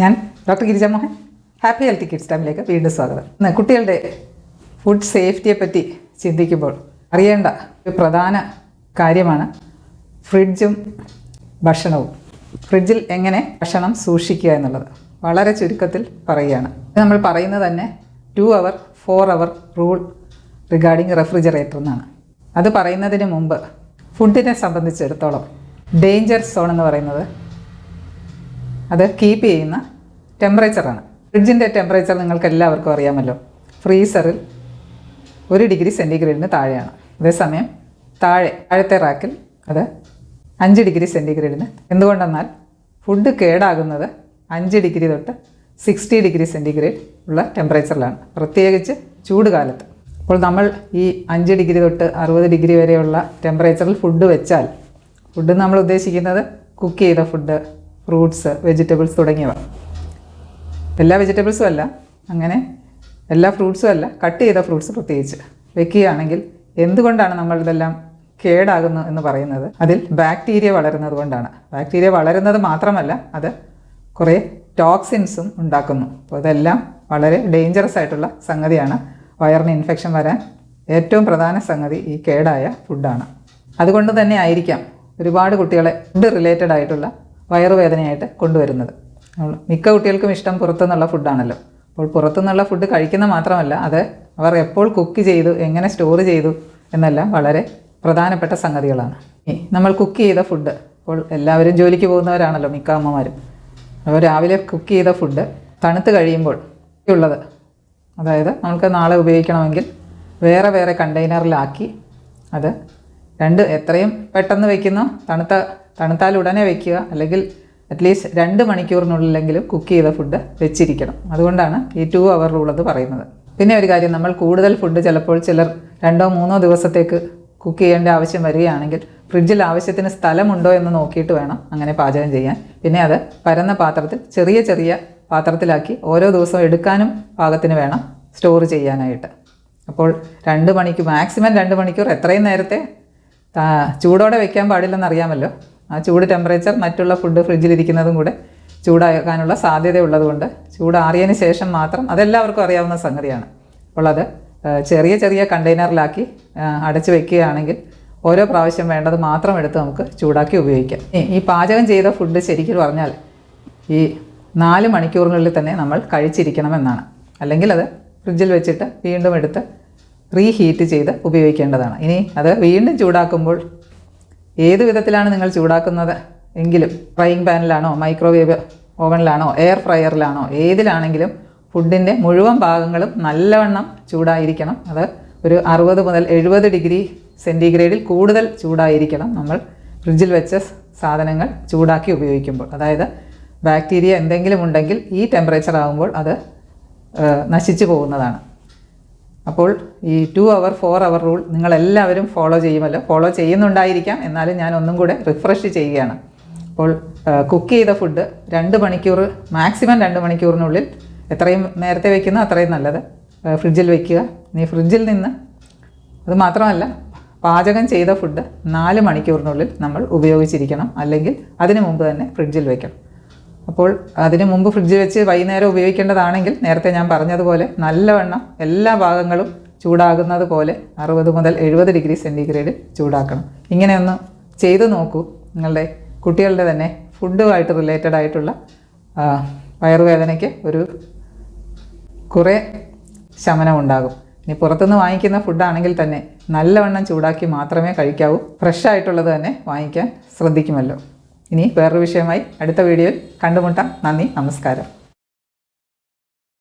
ഞാൻ doctor Girija Mohan happy healthy kids ടൈമിലേക്ക് വീണ്ടും സ്വാഗതം. ഇന്ന് കുട്ടികളുടെ ഫുഡ് സേഫ്റ്റിയെ പറ്റി ചിന്തിക്കുമ്പോൾ അറിയേണ്ട ഒരു പ്രധാന കാര്യമാണ് ഫ്രിഡ്ജും ഭക്ഷണവും. ഫ്രിഡ്ജിൽ എങ്ങനെ ഭക്ഷണം സൂക്ഷിക്കുക എന്നുള്ളത്. വളരെ ചുരുക്കത്തിൽ പറയുകയാണ്. നമ്മൾ പറയുന്നത് തന്നെ two hour four hour rule regarding refrigerator എന്നാണ്. അത് പറയുന്നതിന് മുമ്പ് ഫുഡിനെ സംബന്ധിച്ചിടത്തോളം ഡേഞ്ചർ സോൺ എന്ന് പറയുന്നത് അത് കീപ്പ് ചെയ്യുന്ന ടെമ്പറേച്ചറാണ് ഫ്രിഡ്ജിന്റെ ടെമ്പറേച്ചർ നിങ്ങൾക്ക് എല്ലാവർക്കും അറിയാമല്ലോ. ഫ്രീസറിൽ ഒരു ഡിഗ്രി സെന്റിഗ്രേഡിന് താഴെയാണ്. അതേസമയം താഴെ താഴത്തെ റാക്കിൽ അത് അഞ്ച് ഡിഗ്രി സെന്റിഗ്രേഡിന് എന്തുകൊണ്ടെന്നാൽ ഫുഡ് കേടാകുന്നത് അഞ്ച് ഡിഗ്രി തൊട്ട് സിക്സ്റ്റി ഡിഗ്രി സെന്റിഗ്രേഡ് ഉള്ള ടെമ്പറേച്ചറിലാണ് പ്രത്യേകിച്ച് ചൂട് കാലത്ത്. അപ്പോൾ നമ്മൾ ഈ അഞ്ച് ഡിഗ്രി തൊട്ട് അറുപത് ഡിഗ്രി വരെയുള്ള ടെമ്പറേച്ചറിൽ ഫുഡ് വെച്ചാൽ ഫുഡ് നമ്മൾ ഉദ്ദേശിക്കുന്നത് കുക്ക് ചെയ്ത ഫുഡ് ഫ്രൂട്ട്സ് വെജിറ്റബിൾസ് തുടങ്ങിയവ. എല്ലാ വെജിറ്റബിൾസും അല്ല അങ്ങനെ എല്ലാ ഫ്രൂട്ട്സും അല്ല കട്ട് ചെയ്ത ഫ്രൂട്ട്സ് പ്രത്യേകിച്ച്. വെക്കുകയാണെങ്കിൽ എന്തുകൊണ്ടാണ് നമ്മൾ ഇതെല്ലാം കേടാകുന്നു എന്ന് പറയുന്നത്? അതിൽ ബാക്ടീരിയ വളരുന്നത് കൊണ്ടാണ്. ബാക്ടീരിയ വളരുന്നത് മാത്രമല്ല അത് കുറേ ടോക്സിൻസും ഉണ്ടാക്കുന്നു. അപ്പോൾ ഇതെല്ലാം വളരെ ഡേഞ്ചറസ് ആയിട്ടുള്ള സംഗതിയാണ്. വയറിന് ഇൻഫെക്ഷൻ വരാൻ ഏറ്റവും പ്രധാന സംഗതി ഈ കേടായ ഫുഡാണ് അതുകൊണ്ട് തന്നെ ആയിരിക്കാം ഒരുപാട് കുട്ടികളെ ഫുഡ് റിലേറ്റഡ് ആയിട്ടുള്ള വയറുവേദനയായിട്ട് കൊണ്ടുവരുന്നത്. മിക്ക കുട്ടികൾക്കും ഇഷ്ടം പുറത്തുനിന്നുള്ള ഫുഡാണല്ലോ. അപ്പോൾ പുറത്തുനിന്നുള്ള ഫുഡ് കഴിക്കുന്ന മാത്രമല്ല അത് അവർ എപ്പോൾ കുക്ക് ചെയ്തു എങ്ങനെ സ്റ്റോർ ചെയ്തു എന്നെല്ലാം വളരെ പ്രധാനപ്പെട്ട സംഗതികളാണ്. നമ്മൾ കുക്ക് ചെയ്ത ഫുഡ് അപ്പോൾ എല്ലാവരും ജോലിക്ക് പോകുന്നവരാണല്ലോ മിക്ക അമ്മമാരും. അപ്പോൾ രാവിലെ കുക്ക് ചെയ്ത ഫുഡ് തണുത്ത് കഴിയുമ്പോൾ ഉള്ളത്. അതായത് നമുക്ക് നാളെ ഉപയോഗിക്കണമെങ്കിൽ വേറെ വേറെ കണ്ടെയ്നറിലാക്കി അത് രണ്ട് എത്രയും പെട്ടെന്ന് വയ്ക്കുന്നു തണുത്ത തണുത്താൽ ഉടനെ വയ്ക്കുക അല്ലെങ്കിൽ അറ്റ്ലീസ്റ്റ് രണ്ട് മണിക്കൂറിനുള്ളിലെങ്കിലും കുക്ക് ചെയ്ത ഫുഡ് വെച്ചിരിക്കണം. അതുകൊണ്ടാണ് ഈ ടു അവർ എന്ന് പറയുന്നത്. പിന്നെ ഒരു കാര്യം നമ്മൾ കൂടുതൽ ഫുഡ് ചിലപ്പോൾ ചിലർ രണ്ടോ മൂന്നോ ദിവസത്തേക്ക് കുക്ക് ചെയ്യേണ്ട ആവശ്യം വരികയാണെങ്കിൽ ഫ്രിഡ്ജിൽ ആവശ്യത്തിന് സ്ഥലമുണ്ടോ എന്ന് നോക്കിയിട്ട് വേണം അങ്ങനെ പാചകം ചെയ്യാൻ. പിന്നെ അത് പരന്ന പാത്രത്തിൽ ചെറിയ ചെറിയ പാത്രത്തിലാക്കി ഓരോ ദിവസവും എടുക്കാനും പാകത്തിന് വേണം സ്റ്റോർ ചെയ്യാനായിട്ട്. അപ്പോൾ രണ്ട് മണിക്കൂർ മാക്സിമം രണ്ട് മണിക്കൂർ എത്രയും നേരത്തെ ചൂടോടെ വെക്കാൻ പാടില്ലെന്ന് അറിയാമല്ലോ. ആ ചൂട് ടെമ്പറേച്ചർ മറ്റുള്ള ഫുഡ് ഫ്രിഡ്ജിലിരിക്കുന്നതും കൂടെ ചൂടാക്കാനുള്ള സാധ്യതയുള്ളതുകൊണ്ട് ചൂടാറിയതിന് ശേഷം മാത്രം അതെല്ലാവർക്കും അറിയാവുന്ന സംഗതിയാണ്. അപ്പോൾ അത് ചെറിയ ചെറിയ കണ്ടെയ്നറിലാക്കി അടച്ചു വെക്കുകയാണെങ്കിൽ ഓരോ പ്രാവശ്യം വേണ്ടത് മാത്രം എടുത്ത് നമുക്ക് ചൂടാക്കി ഉപയോഗിക്കാം. ഈ പാചകം ചെയ്ത ഫുഡ് ശരിക്കും പറഞ്ഞാൽ ഈ നാല് മണിക്കൂറിനുള്ളിൽ തന്നെ നമ്മൾ കഴിച്ചിരിക്കണമെന്നാണ്. അല്ലെങ്കിൽ അത് ഫ്രിഡ്ജിൽ വെച്ചിട്ട് വീണ്ടും എടുത്ത് റീഹീറ്റ് ചെയ്ത് ഉപയോഗിക്കേണ്ടതാണ്. ഇനി അത് വീണ്ടും ചൂടാക്കുമ്പോൾ ഏത് വിധത്തിലാണ് നിങ്ങൾ ചൂടാക്കുന്നത്? എങ്കിലും ഫ്രൈയിങ് പാനിലാണോ മൈക്രോവേവ് ഓവനിലാണോ എയർ ഫ്രയറിലാണോ ഏതിലാണെങ്കിലും ഫുഡിന്റെ മുഴുവൻ ഭാഗങ്ങളും നല്ലവണ്ണം ചൂടായിരിക്കണം. അത് ഒരു അറുപത് മുതൽ എഴുപത് ഡിഗ്രി സെന്റിഗ്രേഡിൽ കൂടുതൽ ചൂടായിരിക്കണം നമ്മൾ ഫ്രിഡ്ജിൽ വെച്ച സാധനങ്ങൾ ചൂടാക്കി ഉപയോഗിക്കുമ്പോൾ. അതായത് ബാക്ടീരിയ എന്തെങ്കിലും ഉണ്ടെങ്കിൽ ഈ ടെമ്പറേച്ചർ ആകുമ്പോൾ അത് നശിച്ചു പോകുന്നതാണ്. അപ്പോൾ ഈ two hour four hour rule നിങ്ങളെല്ലാവരും ഫോളോ ചെയ്യുമല്ലോ. ഫോളോ ചെയ്യുന്നുണ്ടായിരിക്കാം. എന്നാലും ഞാൻ ഒന്നും കൂടെ റിഫ്രഷ് ചെയ്യുകയാണ്. അപ്പോൾ കുക്ക് ചെയ്ത ഫുഡ് രണ്ട് മണിക്കൂർ മാക്സിമം രണ്ട് മണിക്കൂറിനുള്ളിൽ എത്രയും നേരത്തെ വയ്ക്കുന്നോ അത്രയും നല്ലത്. ഫ്രിഡ്ജിൽ വയ്ക്കുക നീ ഫ്രിഡ്ജിൽ നിന്ന് അത് മാത്രമല്ല പാചകം ചെയ്ത ഫുഡ് നാല് മണിക്കൂറിനുള്ളിൽ നമ്മൾ ഉപയോഗിച്ചിരിക്കണം. അല്ലെങ്കിൽ അതിനു മുമ്പ് തന്നെ ഫ്രിഡ്ജിൽ വയ്ക്കണം അപ്പോൾ അതിന് മുമ്പ് ഫ്രിഡ്ജിൽ വെച്ച് വൈകുന്നേരം ഉപയോഗിക്കേണ്ടതാണെങ്കിൽ നേരത്തെ ഞാൻ പറഞ്ഞതുപോലെ നല്ലവണ്ണം എല്ലാ ഭാഗങ്ങളും ചൂടാകുന്നത് പോലെ അറുപത് മുതൽ എഴുപത് ഡിഗ്രി സെന്റിഗ്രേഡ് ചൂടാക്കണം. ഇങ്ങനെ ഒന്ന് ചെയ്തു നോക്കൂ. നിങ്ങളുടെ കുട്ടികളുടെ തന്നെ ഫുഡുമായിട്ട് റിലേറ്റഡ് ആയിട്ടുള്ള വയറുവേദനയ്ക്ക് ഒരു കുറേ ശമനം ഉണ്ടാകും. ഇനി പുറത്തുനിന്ന് വാങ്ങിക്കുന്ന ഫുഡാണെങ്കിൽ തന്നെ നല്ലവണ്ണം ചൂടാക്കി മാത്രമേ കഴിക്കാവൂ. ഫ്രഷ് ആയിട്ടുള്ളത് തന്നെ വാങ്ങിക്കാൻ ശ്രദ്ധിക്കുമല്ലോ. ഇനി വേറൊരു വിഷയമായി അടുത്ത വീഡിയോയിൽ കണ്ടുമുട്ടാം. നന്ദി നമസ്കാരം.